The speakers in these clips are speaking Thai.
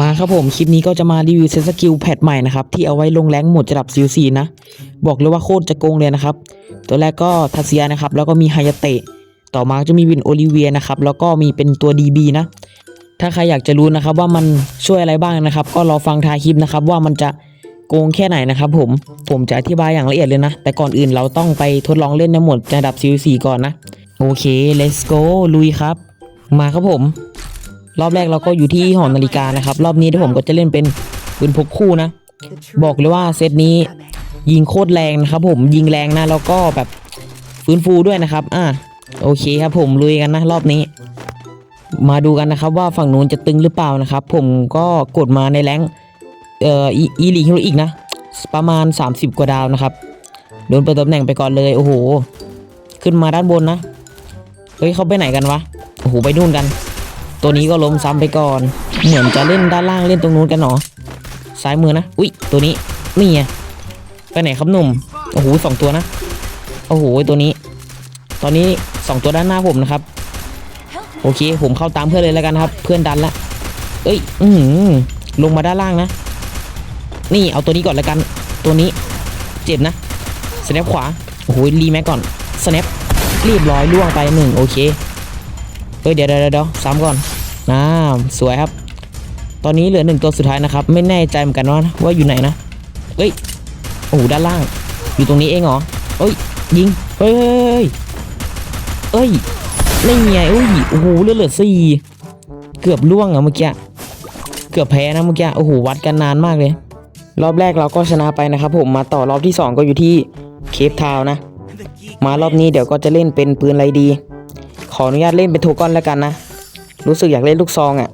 มาครับผมคลิปนี้ก็จะมารีวิวเซตสกิลแพทใหม่นะครับที่เอาไว้ลงแรงหมดระดับซิลซีนะ บอกเลยว่าโคตรจะโกงเลยนะครับ ตัวแรกก็ทัสเซียนะครับ แล้วก็มีไฮยาเตะ ต่อมาจะมีวินโอลิเวียนะครับ แล้วก็มีเป็นตัว DB นะ ถ้าใครอยากจะรู้นะครับว่ามันช่วยอะไรบ้างนะครับ ก็รอฟังท้ายคลิปนะครับว่ามันจะโกงแค่ไหนนะครับผมผมจะอธิบายอย่างละเอียดเลยนะ แต่ก่อนอื่นเราต้องไปทดลองเล่นในหมดระดับซิลซีก่อนนะโอเค let's go ลุยครับ มาครับผม รอบแรกเราก็อยู่ที่หอนาฬิกานะครับ รอบนี้ที่ผมก็จะเล่นเป็นปืนพกคู่นะ บอกเลยว่าเซตนี้ยิงโคตรแรงนะครับ ผมยิงแรงนะแล้วก็แบบฟื้นฟูด้วยนะครับ อะโอเคครับผมลุยกันนะรอบนี้ มาดูกันนะครับว่าฝั่งนู้นจะตึงหรือเปล่านะครับ ผมก็กดมาในแรงเอ่ออีอีลีฮิโรอีกนะ ประมาณ 30 กว่าดาวนะครับโดนเปิดตำแหน่งไปก่อนเลยโอ้โห ขึ้นมาด้านบนนะ เฮ้ยเขาไปไหนกันวะ โอ้โห ไปนู่นกัน ตัวนี้ก็ล้มซ้ำไปก่อน เหมือนจะเล่นด้านล่างเล่นตรงนู้นกันหนอซ้ายมือนะ อุ๊ยตัวนี้นี่ไงไปไหนครับหนุ่ม โอ้โหสองตัวนะ โอ้โหตัวนี้ ตอนนี้สองตัวด้านหน้าผมนะครับ โอเค ผมเข้าตามเพื่อนเลยแล้วกันครับ เพื่อนดันละ เอ้ย อือหือลงมาด้านล่างนะ นี่เอาตัวนี้ก่อนแล้วกัน ตัวนี้ เจ็บนะ สแนปขวา โอ้โหรีแม็กก่อน สแนปเรียบร้อยล่วงไปหนึ่งโอเค เฮ้ยเดี๋ยวเดี๋ยวเดี๋ยวซ้ำก่อนนะสวยครับ ตอนนี้เหลือหนึ่งตัวสุดท้ายนะครับ ไม่แน่ใจเหมือนกันว่าว่าอยู่ไหนนะเฮ้ยโอ้โหด้านล่าง อยู่ตรงนี้เองเหรอเฮ้ยยิงเฮ้ยเฮ้ยเฮ้ยเอ้ยนี่ไงโอ้ยโอ้โหเหลือเหลือสี่เกือบล่วงอะเมื่อกี้เกือบแพ้นะเมื่อกี้โอ้โหวัดกันนานมากเลย รอบแรกเราก็ชนะไปนะครับ ผมมาต่อรอบที่สองก็อยู่ที่เคปทาวนะ มารอบนี้เดี๋ยวก็จะเล่นเป็นปืนอะไรดี ออนุญาตเล่นเป็นโทกอนแล้วกันนะ รู้สึกอยากเล่นลูกซองอะ่ะ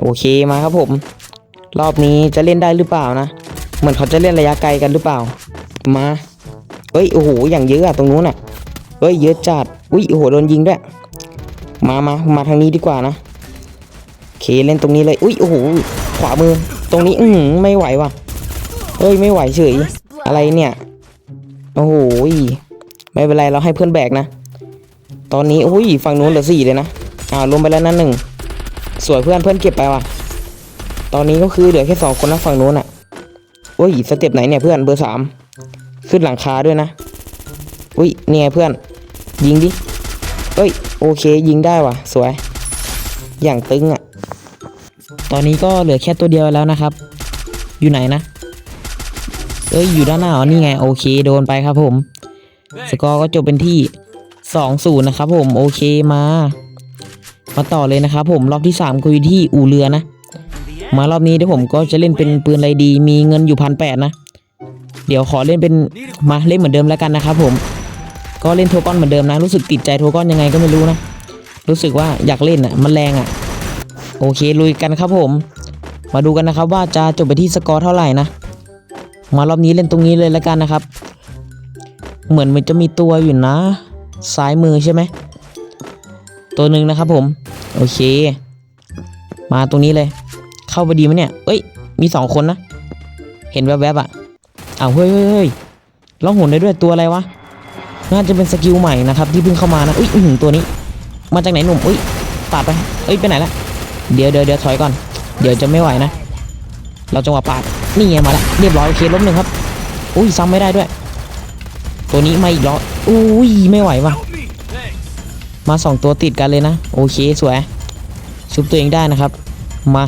โอเคมาครับผม รอบนี้จะเล่นได้หรือเปล่านะ เหมือนเขาจะเล่นระยะไกลกันหรือเปล่า มา เฮ้ยโอ้โหอย่างเยอะอะตรงนู้นอะเฮ้ยเยอะจัด อุ้ยโอ้โหโดนยิงด้วย มามามาทางนี้ดีกว่านะโอเคเล่นตรงนี้เลย อุ้ยโอ้โหขวามือ ตรงนี้อือหือไม่ไหวว่ะ เฮ้ยไม่ไหวเฉย อะไรเนี่ย โอ้โหไม่เป็นไรเราให้เพื่อนแบกนะ ตอนนี้อุ้ยฝั่งนู้นเหลือสี่เลยนะอ่าลงไปแล้วนั่นหนึ่งสวยเพื่อนเพื่อนเก็บไปว่ะ ตอนนี้ก็คือเหลือแค่สองคนนะฝั่งนู้นอะอุ้ยสเต็ปไหนเนี่ยเพื่อนเบอร์สามขึ้นหลังคาด้วยนะอุ้ยเนี่ยเพื่อน ยิงดิเอ้ยโอเคยิงได้ว่ะ สวย อย่างตึงอะ ตอนนี้ก็เหลือแค่ตัวเดียวแล้วนะครับ อยู่ไหนนะเอ้ยอยู่ด้านหน้าอ๋อนี่ไงโอเคโดนไปครับผม สกอร์ก็จบเป็นที่ สองศูนย์นะครับผมโอเคมา มาต่อเลยนะครับผมรอบที่สามก็อยู่ที่อู่เรือนะ มารอบนี้เดี๋ยวผมก็จะเล่นเป็นปืนอะไรดี มีเงินอยู่พันแปดนะ เดี๋ยวขอเล่นเป็นมาเล่นเหมือนเดิมแล้วกันนะครับผมก็เล่นโทก้อนเหมือนเดิมนะ รู้สึกติดใจโทก้อนยังไงก็ไม่รู้นะ รู้สึกว่าอยากเล่นอะมันแรงอะ โอเคลุยกันครับผม มาดูกันนะครับว่าจะจบไปที่สกอร์เท่าไหร่นะ มารอบนี้เล่นตรงนี้เลยแล้วกันนะครับ เหมือนมันจะมีตัวอยู่นะ ซ้ายมือใช่ไหม ตัวหนึ่งนะครับผม โอเค มาตรงนี้เลย เข้าไปดีไหมเนี่ย เอ้ย มีสองคนนะ เห็นแวบๆอะอ้าวเฮ้ยเฮ้ยเฮ้ยล่องหนได้ด้วยตัวอะไรวะ น่าจะเป็นสกิลใหม่นะครับ ที่เพิ่งเข้ามานะ อุ้ยหือตัวนี้ มาจากไหนหนุ่ม อุ้ยปาดไปเอ้ย ไปไหนละ เดี๋ยวเดี๋ยวเดี๋ยวถอยก่อน เดี๋ยวจะไม่ไหวนะ เราจังหวะปาด นี่ไงมาแล้ว เรียบร้อยโอเคล้มหนึ่งครับ อุ้ยซ้ำไม่ได้ด้วย ตัวนี้มาอีกแล้วอุ้ยไม่ไหวว่ะมาสองตัวติดกันเลยนะ โอเคสวย ชุบตัวเองได้นะครับ มา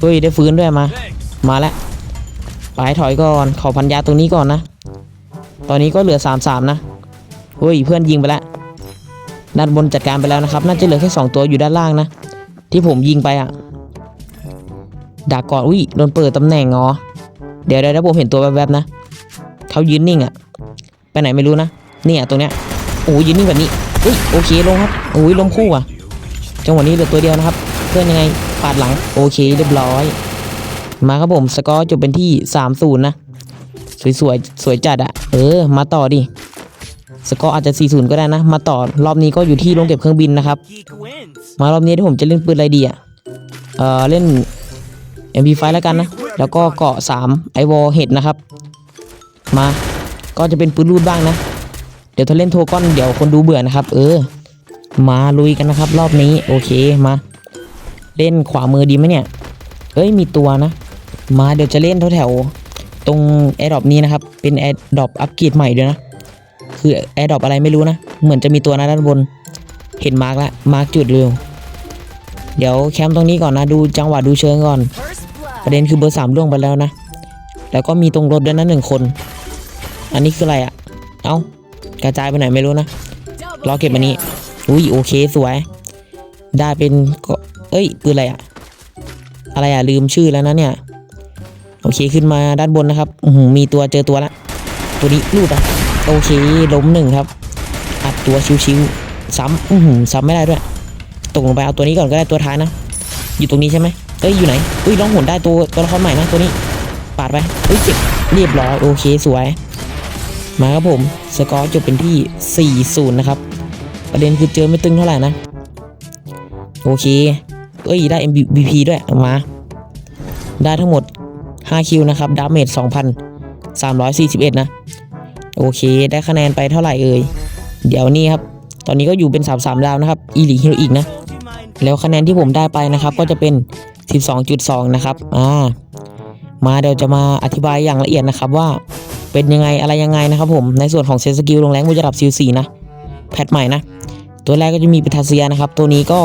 เฮ้ยได้ฟื้นด้วยมา มาแล้วไปถอยก่อนขอพันยาตรงนี้ก่อนนะ ตอนนี้ก็เหลือสามสามนะเฮ้ยเพื่อนยิงไปแล้วด้านบนจัดการไปแล้วนะครับ น่าจะเหลือแค่สองตัวอยู่ด้านล่างนะ ที่ผมยิงไปอะดักก่อนอุ้ยโดนเปิดตำแหน่งอ๋อเดี๋ยวเดี๋ยวผมเห็นตัวแวบๆนะเขายืนนิ่งอะ ไปไหนไม่รู้นะเนี่ยตรงเนี้ยโอ้ยยืนนิ่งแบบนี้อุ้ยโอเคลงครับโอ้ยลงคู่อะจังหวะนี้เหลือตัวเดียวนะครับ เพื่อนยังไงปาดหลังโอเคเรียบร้อย มาครับผมสกอร์จบเป็นที่3ามศูนย์นะสวยสวยสวยจัดอะเออ มาต่อดิสกอร์อาจจะ4ีศูนย์ก็ได้นะ มาต่อรอบนี้ก็อยู่ที่ลงเก็บเครื่องบินนะครับ มารอบนี้ที่ผมจะเล่นปืนอะไรดีอะเออเล่น MP5 แล้วกันนะ แล้วก็เกาะ3ไอวอลเห็ดนะครับ มา ก็จะเป็นปืนรูดบ้างนะ เดี๋ยวถ้าเล่นโทก้อนเดี๋ยวคนดูเบื่อนะครับ เออ มาลุยกันนะครับ รอบนี้โอเคมา เล่นขวามือดีไหมเนี่ยเอ้ยมีตัวนะ มาเดี๋ยวจะเล่นแถวๆตรงแอร์ดรอปนี้นะครับ เป็นแอร์ดรอปอัปเกรดใหม่ด้วยนะ คือแอร์ดรอปอะไรไม่รู้นะ เหมือนจะมีตัวนะด้านบน เห็นมาร์กและมาร์กจุดเร็ว เดี๋ยวแคมป์ตรงนี้ก่อนนะ ดูจังหวะดูเชิงก่อน ประเด็นคือเบอร์สามล่วงไปแล้วนะ แล้วก็มีตรงรถด้วยนะหนึ่งคน อันนี้คืออะไรอะเอ้ากระจายไปไหนไม่รู้นะรอเก็บมานี่ kill. อุ้ยโอเคสวย ได้เป็นก็เอ้ยปืนอะไรอะอะไรอะลืมชื่อแล้วนะเนี่ยโอเคขึ้นมาด้านบนนะครับอือหือมีตัวเจอตัวละตัวนี้รูดอะโอเคล้มหนึ่งครับอัดตัวชิวๆซ้ำอือหือซ้ำไม่ได้ด้วยตกลงไปเอาตัวนี้ก่อนก็ได้ตัวท้ายนะ อยู่ตรงนี้ใช่ไหมเอ้ยอยู่ไหนเอ้ยร้องหนได้ตัวตัวละครใหม่นะตัวนี้ปาดไปเอ้ยเจ็บเรียบร้อยโอเคสวย มาครับผม สกอร์จบเป็นที่ 4-0 นะครับ ประเด็นคือเจอไม่ตึงเท่าไหร่นะ โอเค เอ้ย ได้ MVP ด้วยมา ได้ทั้งหมด 5 คิวนะครับ ดาเมจ 2,341 นะ โอเค ได้คะแนนไปเท่าไหร่เอ่ย เดี๋ยวนี้ครับ ตอนนี้ก็อยู่เป็น 3-3 ดาวนะครับ อีลีฮิโรอีกนะ แล้วคะแนนที่ผมได้ไปนะครับ ก็จะเป็น 12.2 นะครับ อ่า มาเดี๋ยวจะมาอธิบายอย่างละเอียดนะครับว่า เป็นยังไงอะไรยังไงนะครับผมในส่วนของเซนสกิลลงแรงมูจะดับซิลสีนะแพทใหม่นะ ตัวแรกก็จะมีเปทัสเซียนะครับ ตัวนี้ก็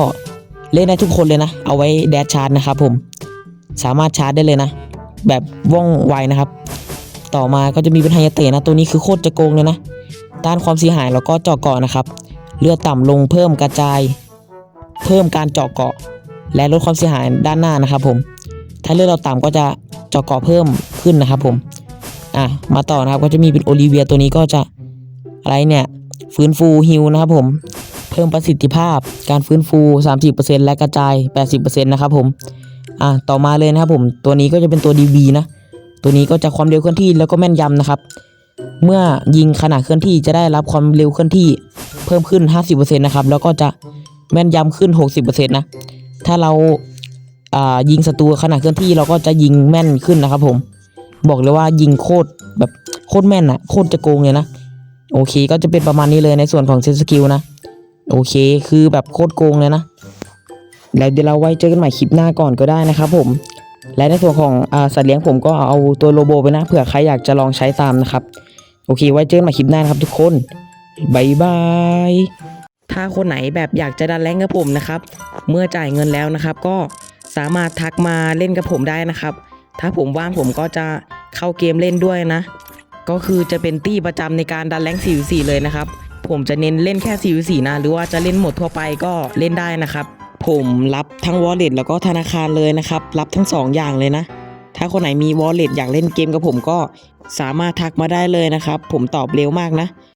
เล่นได้ทุกคนเลยนะ เอาไว้แดชชาร์จนะครับผมสามารถชาร์จได้เลยนะ แบบว่องไวนะครับ ต่อมาก็จะมีเป็นไฮยาเตะนะ ตัวนี้คือโคตรจะโกงเลยนะต้านความเสียหายแล้วก็เจาะเกาะนะครับเลือดต่ำลงเพิ่มกระจาย เพิ่มการเจาะเกาะ และลดความเสียหายด้านหน้านะครับผมถ้าเลือดเราต่ำก็จะเจาะเกาะเพิ่มขึ้นนะครับผม อะมาต่อนะครับก็จะมีเป็นโอลิเวียตัวนี้ก็จะอะไรเนี่ยฟื้นฟูฮิลนะครับผมเพิ่มประสิทธิภาพการฟื้นฟู 30%และกระจาย 80%นะครับผมอะต่อมาเลยนะครับผมตัวนี้ก็จะเป็นตัว DV นะตัวนี้ก็จะความเร็วเคลื่อนที่แล้วก็แม่นยำนะครับ เมื่อยิงขณะเคลื่อนที่จะได้รับความเร็วเคลื่อนที่เพิ่มขึ้น 50%นะครับแล้วก็จะแม่นยำขึ้น 60%นะถ้าเราอ่ายิงศัตรูขณะเคลื่อนที่เราก็จะยิงแม่นขึ้นนะครับผม บอกเลยว่ายิงโคตรแบบโคตรแม่นอะโคตรจะโกงเลยนะ โอเคก็จะเป็นประมาณนี้เลยในส่วนของเซนสกิลนะ โอเคคือแบบโคตรโกงเลยนะ แล้วเดี๋ยวเราไว้เจอกันใหม่คลิปหน้าก่อนก็ได้นะครับผม และในส่วนของอสัตว์เลี้ยงผมก็เอาตัวโลโบไปนะเผื่อใครอยากจะลองใช้ตามนะครับ โอเค ไว้เจอกันใหม่คลิปหน้านะครับทุกคนบายบายถ้าคนไหนแบบอยากจะดันแรงกับผมนะครับ เมื่อจ่ายเงินแล้วนะครับ ก็สามารถทักมาเล่นกับผมได้นะครับ ถ้าผมว่างผมก็จะเข้าเกมเล่นด้วยนะ ก็คือจะเป็นตี้ประจำในการดันแรง4-4เลยนะครับ ผมจะเน้นเล่นแค่4-4นะ หรือว่าจะเล่นหมดทั่วไปก็เล่นได้นะครับ ผมรับทั้ง wallet แล้วก็ธนาคารเลยนะครับ รับทั้ง 2 อย่างเลยนะ ถ้าคนไหนมี wallet อยากเล่นเกมกับผมก็สามารถทักมาได้เลยนะครับ ผมตอบเร็วมากนะ